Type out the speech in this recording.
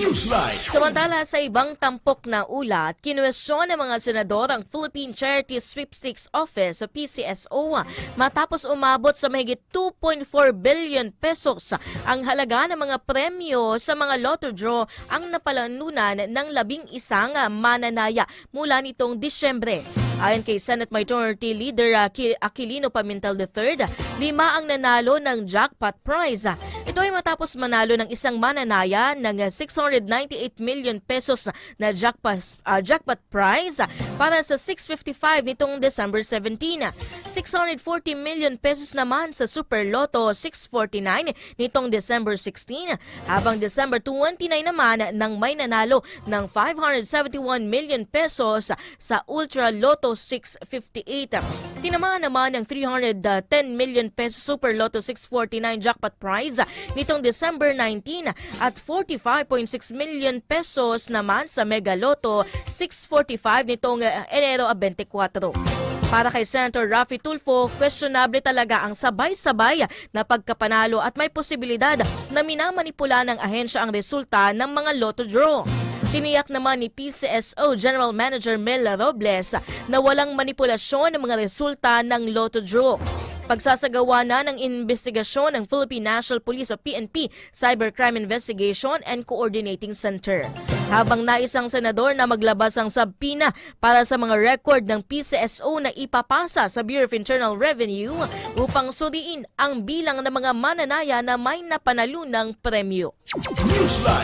Newsline. Samantala sa ibang tampok na ulat, kinwestiyon ng mga senador ang Philippine Charity Sweepstakes Office o PCSO matapos umabot sa mahigit 2.4 billion pesos ang halaga ng mga premyo sa mga lotto draw ang napalanunan ng labing isang mananaya mula nitong Disyembre. Ayon kay Senate Majority Leader Aquilino Pimentel III, lima ang nanalo ng jackpot prize. Ito ay matapos manalo ng isang mananaya ng uh, 698 million pesos na jackpot, uh, jackpot prize para sa 655 nitong December 17. 640 million pesos naman sa Super Lotto 649 nitong December 16, habang December 29 naman nang may nanalo ng 571 million pesos sa Ultra Lotto 658. Tinamaan naman ng 310 million pesos Super Lotto 649 jackpot prize nitong December 19 at 45.6 million pesos naman sa Mega Lotto 645 nitong uh, Enero 24. Para kay Senator Raffy Tulfo, questionable talaga ang sabay-sabay na pagkapanalo at may posibilidad na minamanipula ng ahensya ang resulta ng mga lotto draw. Tiniyak naman ni PCSO General Manager Mel Robles na walang manipulasyon ng mga resulta ng lotto draw. Pagsasagawa na ng investigasyon ng Philippine National Police o PNP Cybercrime Investigation and Coordinating Center. Habang naisang senador na maglabas ang sabpina para sa mga record ng PCSO na ipapasa sa Bureau of Internal Revenue upang suriin ang bilang ng mga mananaya na may napanalo ng premyo.